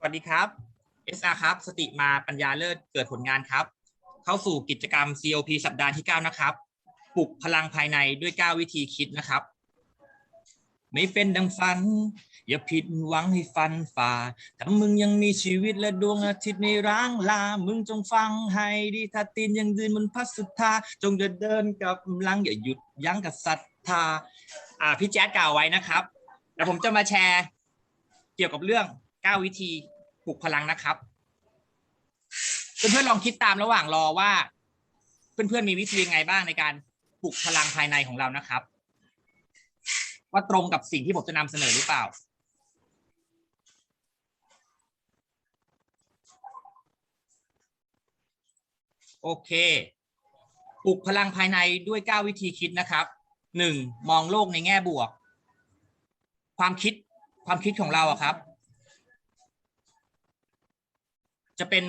สวัสดีครับ SR ครับ สติมาปัญญาเลิศเกิดผลงานครับ เข้าสู่กิจกรรม COP สัปดาห์ที่ 9 นะครับ ปลุกพลังภายในด้วย 9 วิธีคิดนะครับ ไม่เป็นดังฝัน อย่าผิดหวังให้ฟันฝ่าถ้ามึงยังมีชีวิตและดวงอาทิตย์ในร่างลา มึงจงฟังให้ดีถ้าตีนยังยืนบนพัสสุธาจงเดินเดินกับลังอย่าหยุดยั้งกับศรัทธาอ่าพี่แจ๊ดกล่าวไว้นะครับแล้วผมจะมาแชร์เกี่ยวกับเรื่อง 9 วิธีปลุกพลังนะครับ เพื่อนๆลองคิดตามระหว่างรอว่า เพื่อนๆมีวิธียังไงบ้างในการปลุกพลังภายในของเรานะครับ ว่าตรงกับสิ่งที่ผมจะนำเสนอหรือเปล่าโอเค ปลุกพลังภายในด้วย 9 วิธีคิดนะครับหนึ่งมองโลกในแง่บวก ความคิด ความคิดของเราอะครับ จะเป็น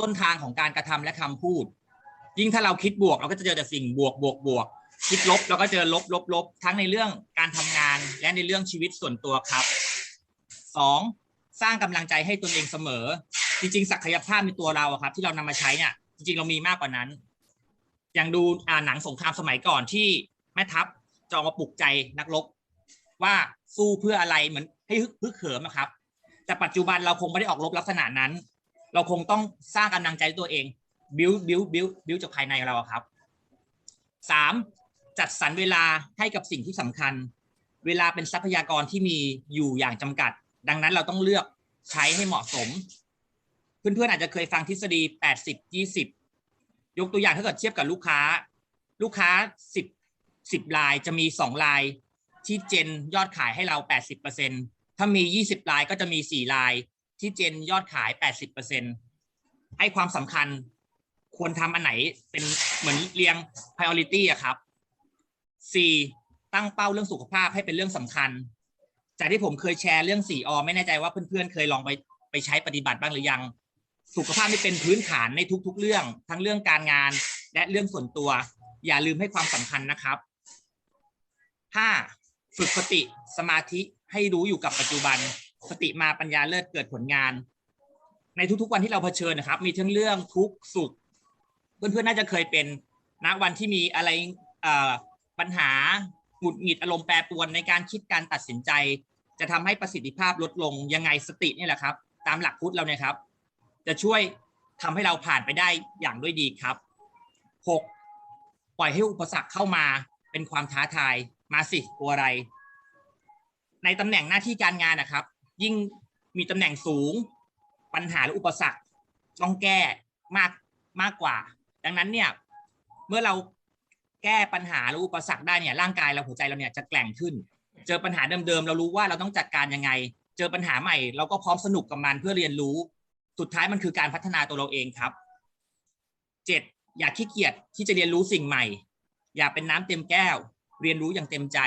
ต้นทางของการกระทำและคำพูด ยิ่งถ้าเราคิดบวกเราก็จะเจอแต่สิ่งบวกบวกบวกคิดลบเราก็เจอลบลบลบทั้งในเรื่องการทำงานและในเรื่องชีวิตส่วนตัวครับสองสร้างกำลังใจให้ตนเองเสมอ จริง ๆ ศักยภาพในตัวเราครับ ที่เรานำมาใช้เนี่ยจริงๆ เรามีมากกว่านั้น อย่างดูอ่าหนังสงครามสมัยก่อนที่แม่ทัพจออกมาปลุกใจนักรบว่าสู้เพื่ออะไรเหมือนให้ฮึกเหิมอะครับ แต่ปัจจุบันเราคงไม่ได้ออกรบลักษณะนั้น เราคงต้องสร้างกำลังใจตัวเอง บิวบิวบิวบิวจากภายในเราครับสามจัดสรรเวลาให้กับสิ่งที่สำคัญ เวลาเป็นทรัพยากรที่มีอยู่อย่างจำกัด ดังนั้นเราต้องเลือกใช้ให้เหมาะสม เพื่อนๆอาจจะเคยฟังทฤษฎี 80 20 ยกตัวอย่างถ้าเกิดเทียบกับลูกค้า ลูกค้า 10 10รายจะมี2รายที่เจนยอดขายให้เรา 80%ถ้ามี 20รายก็จะมี4ราย ที่เจนยอดขาย 80%ให้ความสำคัญควรทำอันไหนเป็นเหมือนเรียง priority อะครับ 4. ตั้งเป้าเรื่องสุขภาพให้เป็นเรื่องสำคัญ จากที่ผมเคยแชร์เรื่อง 4อไม่แน่ใจว่าเพื่อนๆ เคยลองไปไปใช้ปฏิบัติบ้างหรือยัง สุขภาพนี่เป็นพื้นฐานในทุกๆ เรื่อง ทั้งเรื่องการงานและเรื่องส่วนตัว อย่าลืมให้ความสำคัญนะครับ 5. ฝึกสติสมาธิให้รู้อยู่กับปัจจุบัน สติมาปัญญาเลิศเกิดผลงาน ในทุกๆวันที่เราเผชิญนะครับ มีทั้งเรื่องทุกข์สุข เพื่อนๆน่าจะเคยเป็นณวันที่มีอะไรปัญหาหงุดหงิดอารมณ์แปรปรวนในการคิดการตัดสินใจ จะทำให้ประสิทธิภาพลดลงยังไงสตินี่แหละครับ ตามหลักพุทธเราเนี่ยครับ จะช่วยทำให้เราผ่านไปได้อย่างด้วยดีครับ 6. ปล่อยให้อุปสรรคเข้ามาเป็นความท้าทายมาสิกลัวอะไร ในตำแหน่งหน้าที่การงานนะครับ ยิ่งมีตำแหน่งสูง ปัญหาหรืออุปสรรคต้องแก้มากมากกว่า ดังนั้นเนี่ยเมื่อเราแก้ปัญหาหรืออุปสรรคได้เนี่ยร่างกายเราหัวใจเราเนี่ยจะแกร่งขึ้น เจอปัญหาเดิมๆเรารู้ว่าเราต้องจัดการยังไง เจอปัญหาใหม่ เราก็พร้อมสนุกกับมันเพื่อเรียนรู้ สุดท้ายมันคือการพัฒนาตัวเราเองครับเจ็ดอย่าขี้เกียจที่จะเรียนรู้สิ่งใหม่ อย่าเป็นน้ำเต็มแก้ว เรียนรู้อย่างเต็มใจ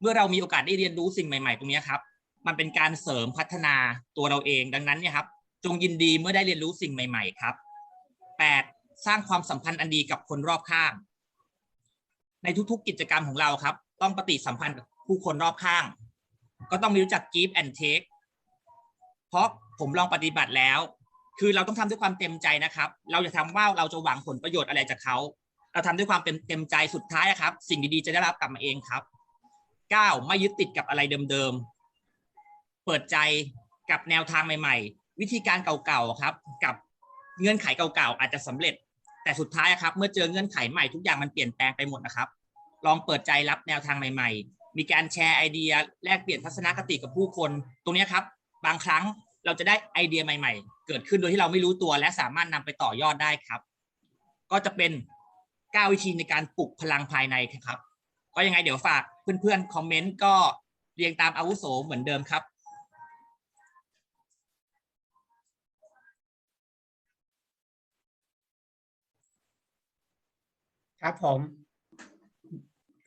เมื่อเรามีโอกาสได้เรียนรู้สิ่งใหม่ ๆ ตรงนี้ครับ มันเป็นการเสริมพัฒนาตัวเราเองดังนั้นเนี่ยครับ จงยินดีเมื่อได้เรียนรู้สิ่งใหม่ ๆ ครับ 8. สร้างความสัมพันธ์อันดีกับคนรอบข้าง ในทุกๆ กิจกรรมของเราครับ ต้องปฏิสัมพันธ์กับผู้คนรอบข้าง ก็ต้องมีรู้จัก give and take เพราะผมลองปฏิบัติแล้ว คือเราต้องทำด้วยความเต็มใจนะครับ เราจะทำว่าเราจะหวังผลประโยชน์อะไรจากเขาเราทำด้วยความเต็มเต็มใจสุดท้ายครับ สิ่งดีๆจะได้รับกลับมาเองครับ 9. ไม่ยึดติดกับอะไรเดิม เปิดใจกับแนวทางใหม่ ๆ วิธีการเก่าๆครับ กับเงื่อนไขเก่าๆอาจจะสำเร็จ แต่สุดท้ายครับ เมื่อเจอเงื่อนไขใหม่ทุกอย่างมันเปลี่ยนแปลงไปหมดนะครับ ลองเปิดใจรับแนวทางใหม่ ๆ มีการแชร์ไอเดียแลกเปลี่ยนทัศนคติกับผู้คน ตรงนี้ครับ บางครั้งเราจะได้ไอเดียใหม่ ๆ เกิดขึ้นโดยที่เราไม่รู้ตัวและสามารถนำไปต่อยอดได้ครับ ก็จะเป็น9วิธีในการปลุกพลังภายในครับ ก็ยังไงเดี๋ยวฝากเพื่อนๆคอมเมนต์ก็เรียงตามอาวุโสเหมือนเดิมครับ ครับผม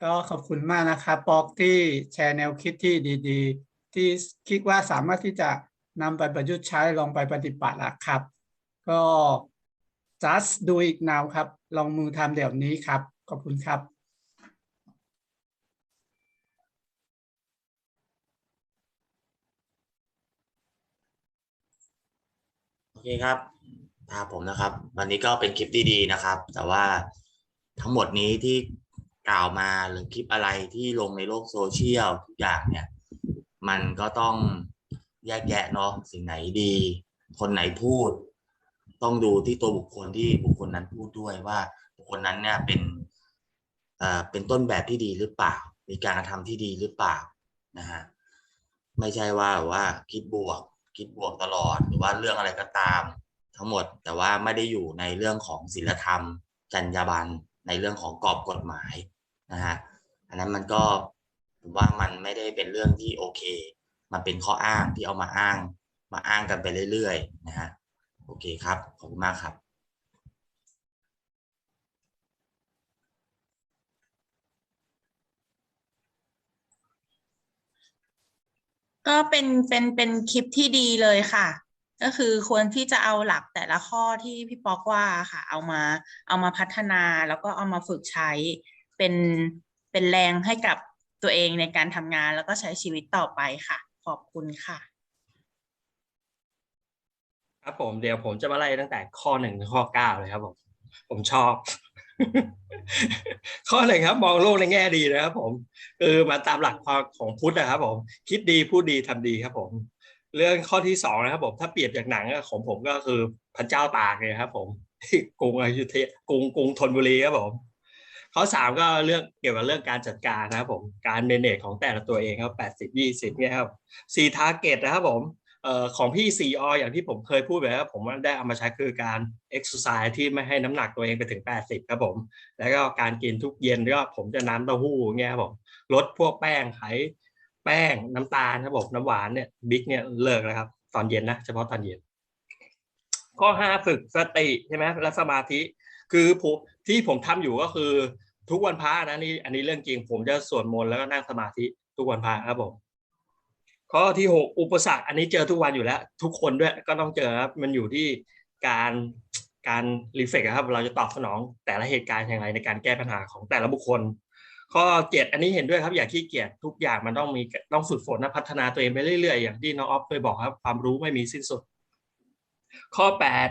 ก็ขอบคุณมากนะครับปอกที่แชร์แนวคิดที่ดีๆ ที่คิดว่าสามารถที่จะนำไปประยุกต์ใช้ลองไปปฏิบัติอะครับ ก็ just do it now ครับ ลองมือทำเดี๋ยวนี้ครับ ขอบคุณครับโอเคครับตามผมนะครับ วันนี้ก็เป็นคลิปดีๆนะครับ แต่ว่า ทั้งหมดนี้ที่กล่าวมาหรือคลิปอะไรที่ลงในโลกโซเชียลทุกอย่างเนี่ย มันก็ต้องแยกแยะเนาะสิ่งไหนดี คนไหนพูด ต้องดูที่ตัวบุคคลที่บุคคลนั้นพูดด้วยว่าบุคคลนั้นเนี่ยเป็นเอ่อเป็นต้นแบบที่ดีหรือเปล่า มีการกระทำที่ดีหรือเปล่านะฮะไม่ใช่ว่าว่าคิดบวก คิดบวกตลอดหรือว่าเรื่องอะไรก็ตาม ทั้งหมดแต่ว่าไม่ได้อยู่ในเรื่องของศีลธรรม จรรยาบรรณ ในเรื่องของกรอบกฎหมายนะฮะอันนั้นมันก็ผมว่ามันไม่ได้เป็นเรื่องที่โอเค มันเป็นข้ออ้างที่เอามาอ้าง มาอ้างกันไปเรื่อยๆนะฮะโอเคครับขอบคุณมากครับก็เป็นเป็นเป็นคลิปที่ดีเลยค่ะ ก็คือควรที่จะเอาหลักแต่ละข้อที่พี่ป๊อกว่าค่ะ เอามาเอามาพัฒนาแล้วก็เอามาฝึกใช้เป็นเป็นแรงให้กับตัวเองในการทำงานแล้วก็ใช้ชีวิตต่อไปค่ะ ขอบคุณค่ะ ครับผมเดี๋ยวผมจะมาไล่ตั้งแต่ข้อหนึ่งถึงข้อเก้าเลยครับผมผมชอบ ข้อหนึ่งครับ มองโลกในแง่ดีนะครับผมคือมาตามหลักความของพุทธนะครับผม คิดดีพูดดีทำดีครับผม เรื่องข้อที่สองนะครับผมถ้าเปรียบจากหนังของผมก็คือพระเจ้าตากเลยครับ ผมที่กรุงอยุธยากรุงกรุงธนบุรีครับผมข้อสามก็เรื่องเกี่ยวกับเรื่องการจัดการนะครับผมการเมเนจของแต่ละตัวเองครับแปดสิบยี่สิบเนี่ยครับสี่ทาร์เก็ตนะครับผมเอ่อของพี่4ออย่างที่ผมเคยพูดไปแล้วผมได้เอามาใช้คือการ exercise ที่ไม่ให้น้ำหนักตัวเองไปถึง80ครับผม แล้วก็การกินทุกเย็นก็ผมจะน้ำเต้าหู้เงี้ยครับผมลดพวกแป้งไข แป้งน้ำตาลครับผมน้ำหวานเนี่ยบิ๊กเนี่ยเลิกแล้วครับ ตอนเย็นนะเฉพาะตอนเย็น ข้อห้าฝึกสติใช่ไหมและสมาธิ คือผมที่ผมทำอยู่ก็คือ ทุกวันพระนะนี่อันนี้เรื่องจริง ผมจะสวดมนต์แล้วก็นั่งสมาธิทุกวันพระครับผมข้อที่หกอุปสรรคอันนี้เจอทุกวันอยู่แล้ว ทุกคนด้วยก็ต้องเจอครับมันอยู่ที่การการรีเฟกครับเราจะตอบสนองแต่ละเหตุการณ์อย่างไรในการแก้ปัญหาของแต่ละบุคคล ข้อเจ็ดอันนี้เห็นด้วยครับอย่าขี้เกียจทุกอย่างมันต้องมีต้องฝึกฝนนะพัฒนาตัวเองไปเรื่อยๆ อย่างที่น้องออฟเคยบอกครับความรู้ไม่มีสิ้นสุด ข้อแปด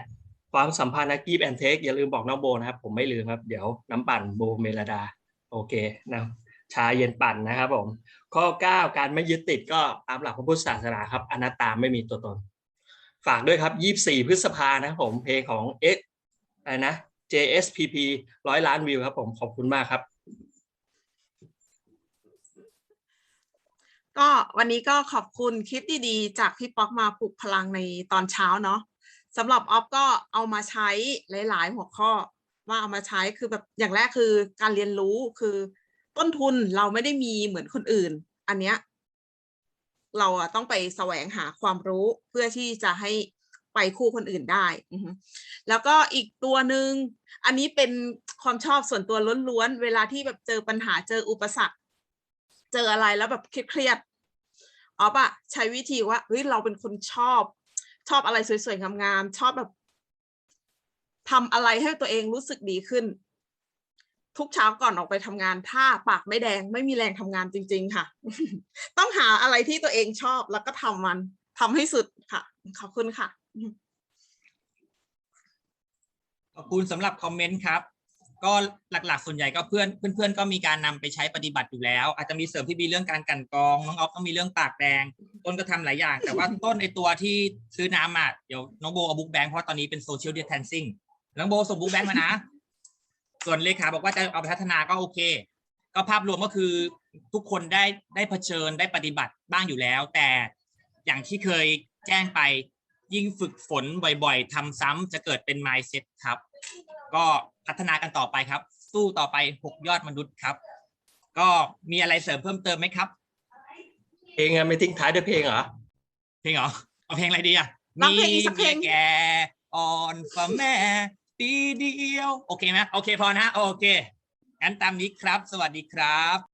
ความสัมพันธ์นะกีบแอนเทคอย่าลืมบอกน้องโบนะครับ ผมไม่ลืมครับ เดี๋ยวน้ำปั่นโบเมลดา โอเคนะชาเย็นปั่นนะครับผม ข้อ 9 การไม่ยึดติดก็ตามหลักพระพุทธศาสนาครับอนัตตาไม่มีตัวตน ฝากด้วยครับ 24 พฤษภานะครับผมเพลงของ X อะไรนะ JSPP ร้อยล้านวิวครับผมขอบคุณมากครับ ก็วันนี้ก็ขอบคุณคลิปดีๆ จากพี่ป๊อกมาปลุกพลังในตอนเช้าเนาะสำหรับออฟก็เอามาใช้หลาย ๆ หัวข้อ ว่าเอามาใช้คือแบบอย่างแรกคือการเรียนรู้คือต้นทุนเราไม่ได้มีเหมือนคนอื่น อันเนี้ยเราต้องไปแสวงหาความรู้เพื่อที่จะให้ไปคู่คนอื่นได้ แล้วก็อีกตัวหนึ่งอันนี้เป็นความชอบส่วนตัวล้วนๆ เวลาที่แบบเจอปัญหาเจออุปสรรค เจออะไรแล้วแบบเครียดๆออฟอะใช้วิธีว่าเฮ้ยเราเป็นคนชอบ ชอบอะไรสวยๆงามๆชอบแบบทำอะไรให้ตัวเองรู้สึกดีขึ้น ทุกเช้าก่อนออกไปทำงานถ้าปากไม่แดงไม่มีแรงทำงานจริง ๆ ค่ะ ต้องหาอะไรที่ตัวเองชอบแล้วก็ทำมันทำให้สุดค่ะ ขอบคุณค่ะขอบคุณสำหรับคอมเมนต์ครับ ก็หลักๆ ส่วนใหญ่ก็เพื่อนเพื่อนๆก็มีการนำไปใช้ปฏิบัติอยู่แล้ว อาจจะมีเสริมที่มีเรื่องการกันกองน้องออฟก็มีเรื่องปากแดง ต้นก็ทำหลายอย่าง แต่ว่าต้นในตัวที่ซื้อน้ำอะเดี๋ยวน้องโบเอาบุ๊กแบงค์เพราะตอนนี้เป็นโซเชียลเดีย a ทนซิ่งน้องโบส่งบุ๊กแบงค์มานะ ส่วนเลขาบอกว่าจะเอาไปพัฒนาก็โอเค ก็ภาพรวมก็คือทุกคนได้ได้เผชิญได้ปฏิบัติบ้างอยู่แล้ว แต่อย่างที่เคยแจ้งไปยิ่งฝึกฝนบ่อย ๆทำซ้ำจะเกิดเป็น mindset ครับ ก็ พัฒนากันต่อไปครับ สู้ต่อไปหกยอดมนุษย์ครับ ก็มีอะไรเสริมเพิ่มเติมไหมครับ เพลงอะไม่ทิ้งท้ายด้วยเพลงเหรอ เพลงเหรอเอาเพลงอะไรดีอะร้องเพลงอีกสักเพลง มีมีแกอ่อนฝ่าแม่ปีเดียว โอเคไหมโอเคพอนะ โอเคงั้นตามนี้ครับ สวัสดีครับ